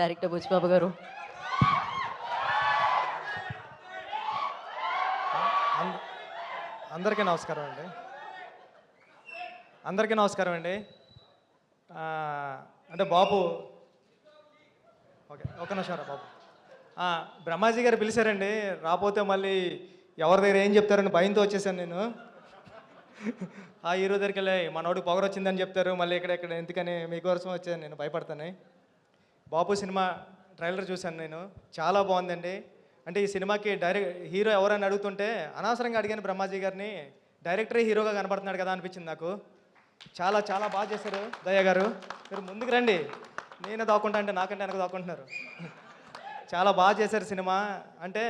Director Buchibabu గారు. అందరికీ నమస్కారం అండి. అందరికీ నమస్కారం అండి. అంటే బాబు ఓకే ఒక నిమిషం రా బాబు. బ్రహ్మాజీ గారు పిలిచారండి. రాపోతే మళ్ళీ ఎవరి దగ్గర ఏం చెప్తారని భయంతో వచ్చేసాను నేను. ఆ హీరో దగ్గరికి వెళ్ళి మనోడికి పొగరొచ్చిందని చెప్తారు. మళ్ళీ ఇక్కడ ఇక్కడ ఎందుకని మీకోసం వచ్చాను నేను భయపడతాను బాపు సినిమా ట్రైలర్ చూశాను నేను. చాలా బాగుందండి. అంటే ఈ సినిమాకి డైరెక్ట్ హీరో ఎవరైనా అడుగుతుంటే అనవసరంగా అడిగాను బ్రహ్మాజీ గారిని. డైరెక్టరే హీరోగా కనపడుతున్నాడు కదా అనిపించింది నాకు. చాలా చాలా బాగా చేశారు దయ్య గారు. మీరు ముందుకు రండి. నేనే దాక్కుంటా అంటే నాకంటే వెనక దాక్కుంటున్నారు. చాలా బాగా చేశారు సినిమా. అంటే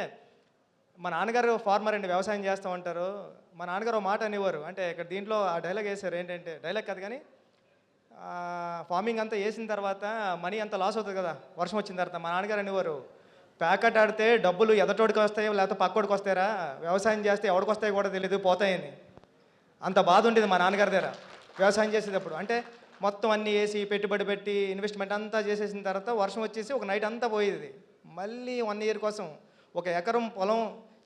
మా నాన్నగారు ఫార్మర్ అండి వ్యవసాయం చేస్తూ ఉంటారు. మా నాన్నగారు మాట అనేవారు. అంటే ఇక్కడ దీంట్లో ఆ డైలాగ్ వేశారు. ఏంటంటే డైలాగ్ కాదు కానీ ఫార్మింగ్ అంతా వేసిన తర్వాత మనీ అంత లాస్ అవుతుంది కదా. వర్షం వచ్చిన తర్వాత మా నాన్నగారు అనేవారు ప్యాకెట్ ఆడితే డబ్బులు ఎదటోడికి వస్తాయో లేకపోతే పక్కోడికి వస్తారా వ్యవసాయం చేస్తే ఎవడికి వస్తాయో కూడా తెలియదు పోతాయని. అంత బాధ ఉండేది మా నాన్నగారి దగ్గర వ్యవసాయం చేసేటప్పుడు. అంటే మొత్తం అన్నీ వేసి పెట్టుబడి పెట్టి ఇన్వెస్ట్మెంట్ అంతా చేసేసిన తర్వాత వర్షం వచ్చేసి ఒక నైట్ అంతా పోయేది. మళ్ళీ వన్ ఇయర్ కోసం ఒక ఎకరం పొలం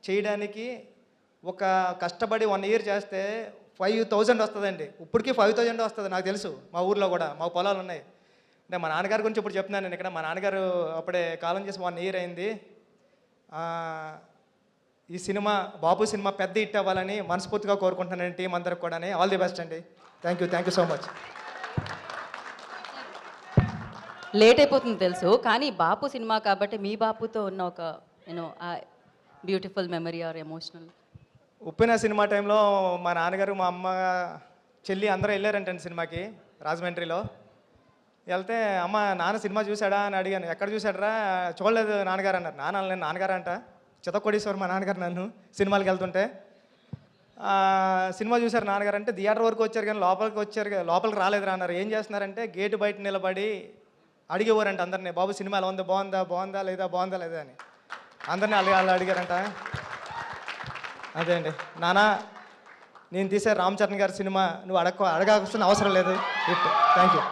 చేయడానికి ఒక కష్టపడి వన్ ఇయర్ చేస్తే ఫైవ్ థౌజండ్ వస్తుందండి. ఇప్పటికీ ఫైవ్ థౌజండ్ వస్తుంది నాకు తెలుసు. మా ఊర్లో కూడా మా పొలాలు ఉన్నాయి. అంటే మా నాన్నగారి గురించి ఇప్పుడు చెప్తున్నాను నేను ఇక్కడ. మా నాన్నగారు అప్పుడే కాలం చేసి వన్ ఇయర్ అయింది. ఈ సినిమా బాబు సినిమా పెద్ద హిట్ అవ్వాలని మనస్ఫూర్తిగా కోరుకుంటున్నాను టీం అందరికి కూడా ఆల్ ది బెస్ట్ అండి. Thank you thank you so much late అయిపోతుంది తెలుసు కానీ బాపు సినిమా కాబట్టి మీ బాపుతో ఉన్న ఒక you know beautiful memory or emotional Uppena cinema టైంలో మా నాన్నగారు మా అమ్మ చెల్లి అందరూ వెళ్ళారంటండి సినిమాకి రాజమండ్రిలో. వెళ్తే అమ్మ నాన్న సినిమా చూశాడా? అని అడిగాను. ఎక్కడ చూశాడరా? చూడలేదు నాన్నగారు అన్నారు. నాన్న నేను నాన్నగారు అంట? చితకొడేశ్వరు మా నాన్నగారు నన్ను సినిమాలకు వెళ్తుంటే. సినిమా చూశారు నాన్నగారు అంటే థియేటర్ వరకు వచ్చారు కానీ లోపలికి వచ్చారు లోపలికి రాలేదు అన్నారు. ఏం చేస్తున్నారంటే గేటు బయట నిలబడి అడిగేవారంట అందరినీ. బాబు సినిమా ఎలా ఉంది? బాగుందా? బాగుందా? లేదా? బాగుందా? లేదా? అని. అందరినీ అడిగి వాళ్ళు అడిగారంట. అదే అండి. నానా నేను తీసే రామ్ చరణ్ గారి సినిమా నువ్వు అడగ అడగాల్సిన అవసరం లేదు. Thank you